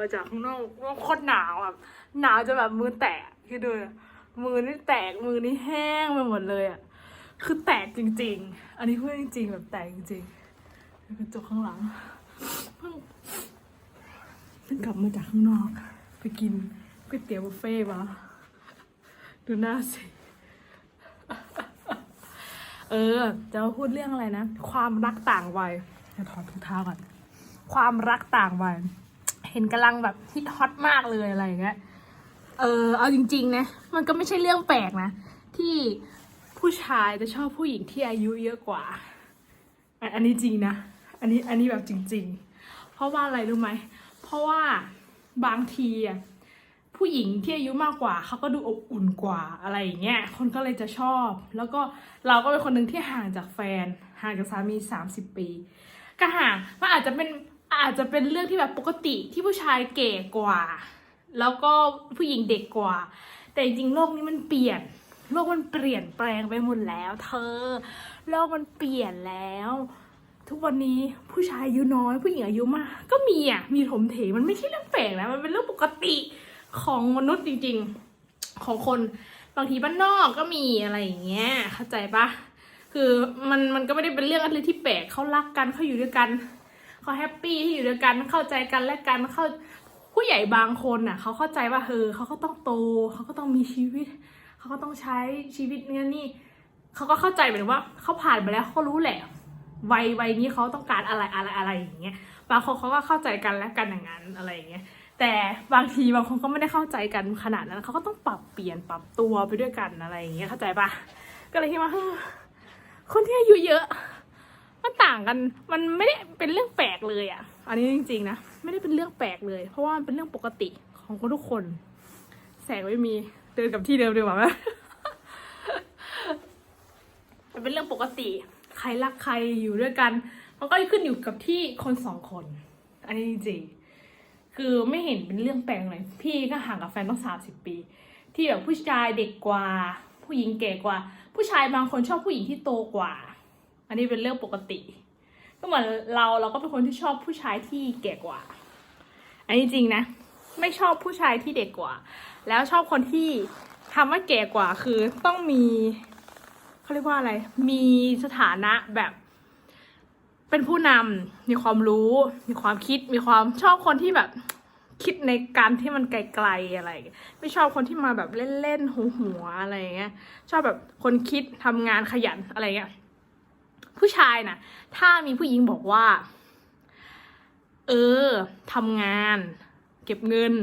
มาจากข้างนอกว่าโคตรหนาวอะหนาวจนแบบมือแตกคิดดูอะมือนี่แตกมือนี่แห้งไปหมดเลยอะคือแตกจริง ๆ อันนี้พูดจริง ๆ แบบแตกจริงๆกระจกข้างหลังเพิ่งเพิ่งกลับมาจากข้างนอก ไปกินก๋วยเตี๋ยวบุฟเฟ่ต์มาดูหน้าสิเออ จะพูดเรื่องอะไรนะ ความรักต่างวัยจะถอดถุงเท้าก่อน ความรักต่างวัย เห็นกำลังแบบฮิตฮอตมากเลยอะไรเงี้ย เออเอาจริง ๆ นะ มันก็ไม่ใช่เรื่องแปลกนะ ที่ผู้ชายจะชอบผู้หญิงที่อายุเยอะกว่าอันอันนี้จริงนะ อันนี้อันนี้แบบจริง ๆ เพราะว่าอะไรรู้ไหม เพราะว่าบางทีอะผู้หญิงที่อายุมากกว่าเขาก็ดูอบอุ่นกว่าอะไรอย่างเงี้ยคนก็เลยจะชอบ แล้วก็เราก็เป็นคนหนึ่งที่ห่างจากแฟน ห่างจากสามีสามสิบปี ก็ห่างมันอาจจะเป็น อาจจะเป็นเรื่องที่แบบปกติที่ผู้ชายเก๋กว่า แล้วก็ผู้หญิงเด็กกว่า แต่จริงๆโลกนี้มันเปลี่ยน โลกมันเปลี่ยนแปลงไปหมดแล้ว เธอ โลกมันเปลี่ยนแล้ว ทุกวันนี้ผู้ชายอายุน้อย ผู้หญิงอายุมาก ก็มีอะมีถมเถมันไม่ใช่เรื่องแปลกนะมันเป็นเรื่องปกติของมนุษย์จริง ๆ ของคนบางทีบ้านนอกก็มีอะไรอย่างเงี้ยเข้าใจปะคือมันมันก็ไม่ได้เป็นเรื่องอะไรที่แปลกเขารักกันเขาอยู่ด้วยกัน เขาแฮปปี้ที่อยู่ด้วยกันเข้าใจกันและกันเข้าผู้ใหญ่บางคนน่ะเขาเข้าใจว่าเออเขาก็ต้องโตเขาก็ต้องมีชีวิต เขาก็ต้องใช้ชีวิตเนี้ยนี่เขาก็เข้าใจเหมายถึงว่าเขาผ่านมาแล้วเขารู้แหละวัยวัยนี้เขาต้องการอะไรอะไรอะไรอย่างเงี้ยบางคนเขาก็เข้าใจกันและกันอย่างนั้นอะไรอย่างเงี้ยแต่บางทีบางคนก็ไม่ได้เข้าใจกันขนาดนั้นเขาก็ต้องปรับเปลี่ยนปรับตัวไปด้วยกันอะไรอย่างเงี้ยเข้าใจปะก็เลยคิดว่าเฮ้อคนที่อายุเยอะ มันต่างกัน มันไม่ได้เป็นเรื่องแปลกเลยอะ อันนี้จริงๆนะ ไม่ได้เป็นเรื่องแปลกเลย เพราะว่ามันเป็นเรื่องปกติของคนทุกคน แสงไม่มีเดินกับที่เดิมดีกว่าไหมมันเป็นเรื่องปกติ ใครรักใครอยู่ด้วยกัน มันก็ขึ้นอยู่กับที่คนสองคน อันนี้จริงๆ คือไม่เห็นเป็นเรื่องแปลกเลย พี่ก็ห่างกับแฟนต้องสามสิบปี ที่แบบผู้ชายเด็กกว่า ผู้หญิงแก่กว่า ผู้ชายบางคนชอบผู้หญิงที่โตกว่า อันนี้เป็นเรื่องปกติ ก็เหมือนเราเราก็เป็นคนที่ชอบผู้ชายที่แก่กว่า อันนี้จริงนะ ไม่ชอบผู้ชายที่เด็กกว่า แล้วชอบคนที่ทำว่าแก่กว่าคือต้องมีเขาเรียกว่าอะไร มีสถานะแบบเป็นผู้นำมีความรู้ มีความคิด มีความชอบคนที่แบบคิดในการที่มันไกลๆอะไร ไม่ชอบคนที่มาแบบเล่นๆหัวๆอะไรอย่างเงี้ย ชอบแบบคนคิดทำงานขยันอะไรเงี้ย ผู้ชายนะถ้ามีผู้หญิงบอกว่า เออทำงาน เก็บเงิน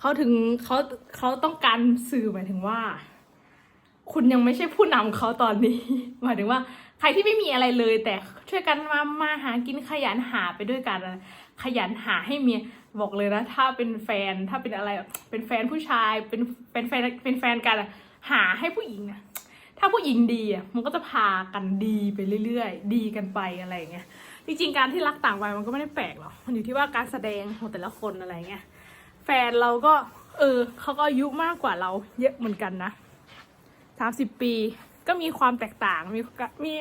เขาถึงเขาเขาต้องการสื่อหมายถึงว่า คุณยังไม่ใช่ผู้นำเขาตอนนี้หมายถึงว่า ใครที่ไม่มีอะไรเลย แต่ช่วยกันมามาหากินขยันหาไปด้วยกันขยันหาให้เมียบอกเลยนะถ้าเป็นแฟนถ้าเป็นอะไรเป็นแฟนผู้ชายเป็นเป็นแฟนเป็นแฟนกันหาให้ผู้หญิงอะ ถ้าผู้หญิงดีอะมันก็จะพากันดีไปเรื่อยๆ ดีกันไปอะไรเงี้ยจริงๆการที่รักต่างวัยมันก็ไม่ได้แปลกหรอกมันอยู่ที่ว่าการแสดงของแต่ละคนอะไรเงี้ยแฟนเราก็ เออเขาก็อายุมากกว่าเรา เยอะเหมือนกันนะสามสิบปีก็มีความแตกต่างมีมี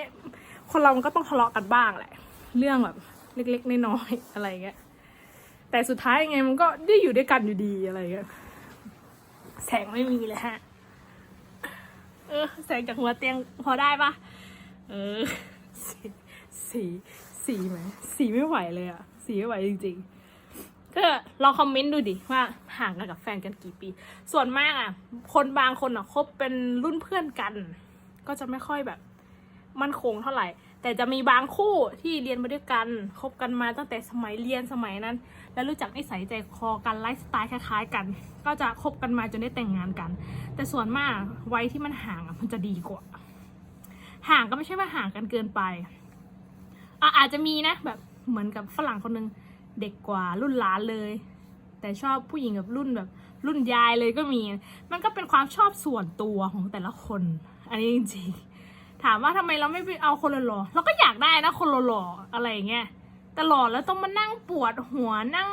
คนเรามันก็ต้องทะเลาะกันบ้างแหละ เรื่องแบบเล็กๆน้อยๆอะไรเงี้ยแต่สุดท้ายยังไงมันก็ได้อยู่ด้วยกันอยู่ดีอะไรเงี้ยแสงไม่มีเลยฮะ เออแสงจากหัวเตียงพอได้ปะเออสีสีสีไหมสีไม่ไหวเลยอะสีไม่ไหวจริง ๆ ก็ลองคอมเมนต์ดูดิว่าห่างกันกับแฟนกันกี่ปี ส่วนมากอะคนบางคนอะคบเป็นรุ่นเพื่อนกัน ก็จะไม่ค่อยแบบ มั่นคงเท่าไหร่ แต่จะมีบางคู่ที่เรียนมาด้วยกันคบกันมาตั้งแต่สมัยเรียนสมัยนั้น แล้วรู้จักนิสัยใจคอกันไลฟ์สไตล์คล้ายๆกัน ก็จะคบกันมาจนได้แต่งงานกัน แต่ส่วนมากวัยที่มันห่างอะมันจะดีกว่า ห่างก็ไม่ใช่ว่าห่างกันเกินไปอะอาจจะมีนะ แบบเหมือนกับฝรั่งคนหนึงเด็กกว่ารุ่นหล้านเลย แต่ชอบผู้หญิงแบบรุ่นแบบ รุ่นยายเลยก็มี มันก็เป็นความชอบส่วนตัวของแต่ละคน อันนี้จริงๆ ถามว่าทำไมเราไม่ไปเอาคนหล่อๆเราก็อยากได้นะคนหล่อๆอะไรอย่างเงี้ยแต่หล่อแล้วต้องมานั่งปวดหัวนั่ง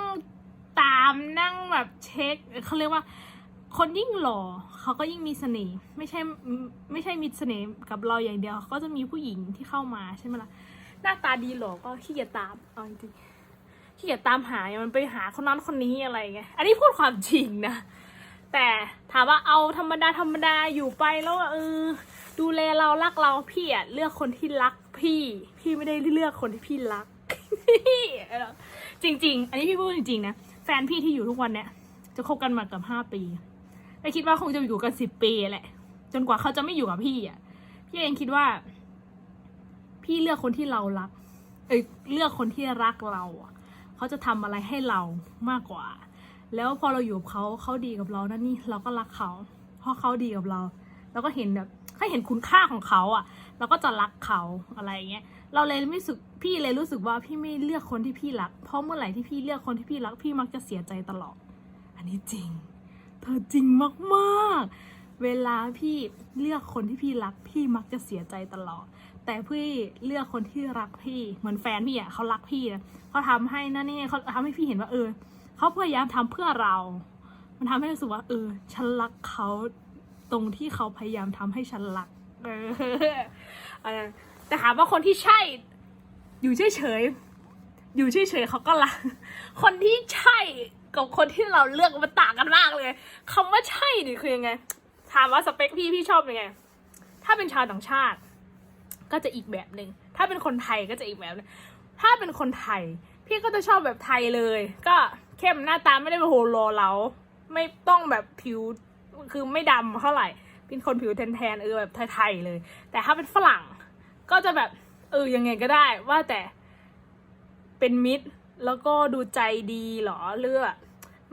ตามนั่งแบบเช็คเขาเรียกว่าคนยิ่งหล่อเขาก็ยิ่งมีเสน่ห์ไม่ใช่ไม่ใช่มีเสน่ห์กับเราอย่างเดียวเขาก็จะมีผู้หญิงที่เข้ามาใช่ไหมล่ะหน้าตาดีหล่อก็ขี้เกียจตามเอาจริงขี้เกียจตามหาไงมันไปหาคนนั้นคนนี้อะไรไงอันนี้พูดความจริงนะแต่ถามว่าเอาธรรมดาธรรมดาอยู่ไปแล้วเออ ดูแลเรารักเราพี่อะเลือกคนที่รักพี่ พี่ไม่ได้เลือกคนที่พี่รัก จริง ๆ อันนี้พี่พูดจริงๆนะแฟนพี่ที่อยู่ทุกวันเนี่ยจะคบกันมาเกือบห้าปีแต่คิดว่าคงจะอยู่กันสิบปีแหละ จนกว่าเขาจะไม่อยู่กับพี่อะพี่เองคิดว่า พี่เลือกคนที่เรารัก เอ้ยเลือกคนที่รักเราเขาจะทำอะไรให้เรามากกว่า แล้วพอเราอยู่กับเขาเขาดีกับเรานั่นนี่เราก็รักเขาเพราะเขาดีกับเราเราก็เห็นแบบ ให้เห็นคุณค่าของเขาอะเราก็จะรักเขาอะไรเงี้ยเราเลยไม่สึกพี่เลยรู้สึกว่าพี่ไม่เลือกคนที่พี่รัก เพราะเมื่อไหร่ที่พี่เลือกคนที่พี่รักพี่มักจะเสียใจตลอด อันนี้จริง เธอจริงมากๆ เวลาพี่เลือกคนที่พี่รัก พี่มักจะเสียใจตลอด แต่พี่เลือกคนที่รักพี่เหมือนแฟนพี่อะเขารักพี่นะเขาทำให้นั่นนี่เขาทำให้พี่เห็นว่าเออเขาพยายามทำเพื่อเรา มันทำให้รู้สึกว่าเออฉันรักเขา ตรงที่เขาพยายามทำให้ฉันรักเอออันนั้นแต่ถามว่าคนที่ใช่ อยู่เฉยๆอยู่เฉยๆเขาก็รัก คนที่ใช่กับคนที่เราเลือกมันต่างกันมากเลยคำว่าใช่นี่คือยังไง ถามว่าสเปคพี่พี่ชอบยังไง ถ้าเป็นชาวต่างชาติ ก็จะอีกแบบหนึ่ง ถ้าเป็นคนไทยก็จะอีกแบบนึงถ้าเป็นคนไทย พี่ก็จะชอบแบบไทยเลย ก็เข้มหน้าตาไม่ได้โอ้โหรอเรา ไม่ต้องแบบผิว คือไม่ดำเท่าไหร่ เป็นคนผิวแทนๆเออแบบไทยๆเลย แต่ถ้าเป็นฝรั่ง ก็จะแบบเออยังไงก็ได้ว่าแต่เป็นมิตรแล้วก็ดูใจดีเหรอเลือก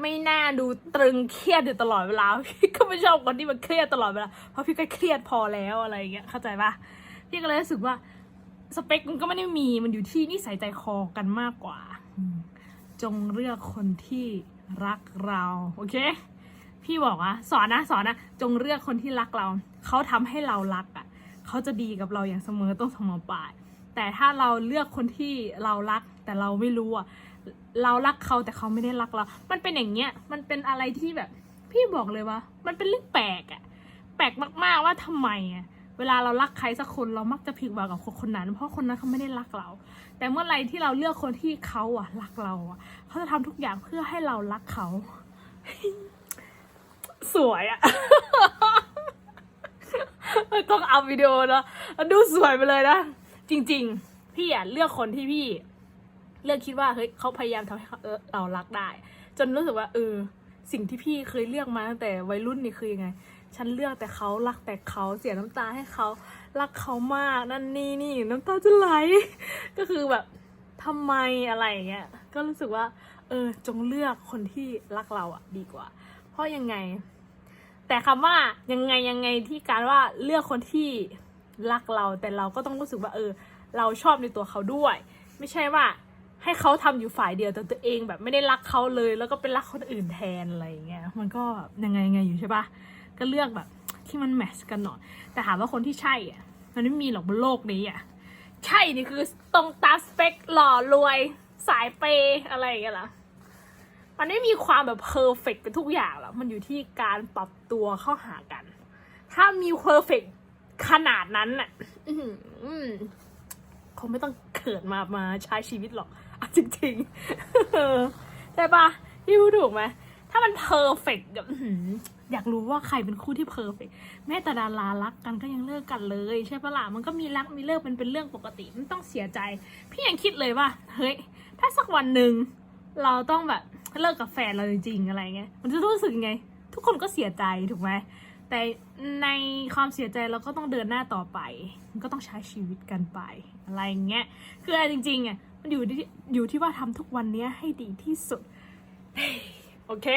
ไม่น่าดูตรึงเครียดอยู่ตลอดเวลาพี่ก็ไม่ชอบคนที่มันเครียดตลอดเวลาเพราะพี่ก็เครียดพอแล้วอะไรอย่างเงี้ยเข้าใจปะพี่ก็เลยรู้สึกว่าสเปคมันก็ไม่ได้มีมันอยู่ที่นิสัยใจคอกันมากกว่า จงเลือกคนที่รักเรา โอเค พี่บอกว่าสอนนะสอนนะจงเลือกคนที่รักเรา เขาทำให้เรารักอะ เขาจะดีกับเราอย่างเสมอต้นเสมอปลาย แต่ถ้าเราเลือกคนที่เรารัก แต่เราไม่รู้อะเรารักเขาแต่เขาไม่ได้รักเรา มันเป็นอย่างเงี้ย มันเป็นอะไรที่แบบ พี่บอกเลยว่า มันเป็นเรื่องแปลกอะแปลกมากๆว่าทำไมอะเวลาเรารักใครสักคนเรามักจะผิดหวังกับคนคนนั้น เพราะคนนั้นเขาไม่ได้รักเรา แต่เมื่อไรที่เราเลือกคนที่เขาอะรักเราอะเขาจะทำทุกอย่างเพื่อให้เรารักเขา สวยอะต้องเอาวิดีโอเนอะดูสวยไปเลยนะ จริง ๆ พี่อะเลือกคนที่พี่ เลือกคิดว่าเฮ้ยเขาพยายามทำให้เขาเรารักได้ จนรู้สึกว่าเออสิ่งที่พี่เคยเลือกมาตั้งแต่วัยรุ่นนี่คือยังไง ฉันเลือกแต่เขารักแต่เขาเสียน้ำตาให้เขารักเขามากนั่นนี่นี่น้ำตาจะไหล ก็คือแบบทำไมอะไรเงี้ย ก็รู้สึกว่า เออจงเลือกคนที่รักเราอะดีกว่า เพราะยังไง แต่คำว่ายังไงยังไงที่การว่าเลือกคนที่รักเรา แต่เราก็ต้องรู้สึกว่าเออ เราชอบในตัวเขาด้วย ไม่ใช่ว่าให้เขาทำอยู่ฝ่ายเดียวแต่ตัวเองแบบไม่ได้รักเขาเลย แล้วก็เป็นรักคนอื่นแทนอะไรเงี้ยมันก็ยังไงยังไงอยู่ใช่ปะก็เลือกแบบที่มันแมทช์กันหน่อยแต่ถามว่าคนที่ใช่อะมันไม่มีหรอกบนโลกนี้อะใช่นี่คือตรงตามสเปคหล่อรวยสายเปย์อะไรอย่างเงี้ยหรอ มันไม่มีความแบบเพอร์เฟกต์ทุกอย่างหรอกมันอยู่ที่การปรับตัวเข้าหากัน ถ้ามีเพอร์เฟกต์ขนาดนั้นน่ะคงไม่ต้องเขิดมามาใช้ชีวิตหรอกอจริงๆใช่ปะพี่พูดถูกไหมถ้ามันเพอร์เฟกต์อยากรู้ว่าใครเป็นคู่ที่เพอร์เฟกต์แม้แต่ดารารักกันก็ยังเลิกกันเลย ใช่ปะล่ะมันก็มีรักมีเลิกมันเป็นเรื่องปกติมันต้องเสียใจ พี่ยังคิดเลยว่า เฮ้ย ถ้าสักวันหนึ่ง เราต้องแบบเลิกกับแฟนเราจริงๆอะไรเงี้ยมันจะรู้สึกไง ทุกคนก็เสียใจถูกไหมแต่ในความเสียใจเราก็ต้องเดินหน้าต่อไป มันก็ต้องใช้ชีวิตกันไปอะไรเงี้ยคือเอาจริงๆอะมันอยู่ที่อยู่ที่ว่าทำทุกวันเนี้ยให้ดีที่สุดโอเค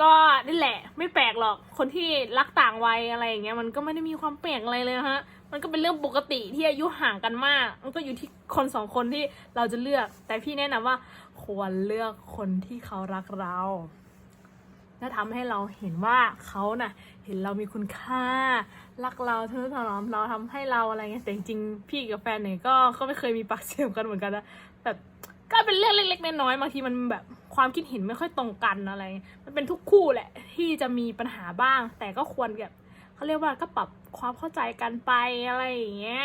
ก็นี่แหละ ไม่แปลกหรอกคนที่รักต่างวัยอะไรอย่างเงี้ยมันก็ไม่ได้มีความแปลกอะไรเลยฮะ มันก็เป็นเรื่องปกติที่อายุห่างกันมาก มันก็อยู่ที่คนสองคนที่เราจะเลือก แต่พี่แนะนำว่า ควรเลือกคนที่เขารักเรา และทำให้เราเห็นว่าเขาน่ะ เห็นเรามีคุณค่า รักเราเธอถนอมเราทำให้เราอะไรเงี้ยแต่จริงๆพี่กับแฟนเนี่ยก็ก็ไม่เคยมีปากเสียงกันเหมือนกันนะแบบก็เป็นเรื่องเล็ก ๆน้อยๆบางทีมันแบบความคิดเห็นไม่ค่อยตรงกันอะไร มันเป็นทุกคู่แหละที่จะมีปัญหาบ้าง แต่ก็ควรแบบ เขาเรียกว่าก็ปรับความเข้าใจกันไปอะไรอย่างเงี้ย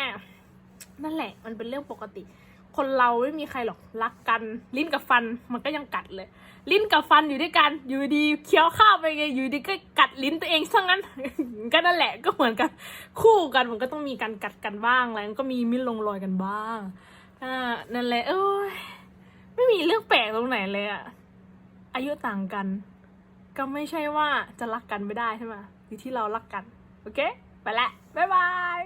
นั่นแหละมันเป็นเรื่องปกติ คนเราไม่มีใครหรอกรักกัน ลิ้นกับฟันมันก็ยังกัดเลย ลิ้นกับฟันอยู่ด้วยกันอยู่ดีเคี้ยวข้าวไปไงอยู่ดีก็กัดลิ้นตัวเองซะงั้นก็นั่นแหละก็เหมือนกันคู่กันมันก็ต้องมีการกัดกันบ้างอะไรมันก็มีมิ้นลงรอยกันบ้างอ่านั่นแหละเอ้ยไม่มีเรื่องแปลกตรงไหนเลยอะอายุต่างกัน ก็ไม่ใช่ว่าจะรักกันไม่ได้ใช่ไหมอยู่ที่เรารักกัน โอเค ไปละ บ๊ายบาย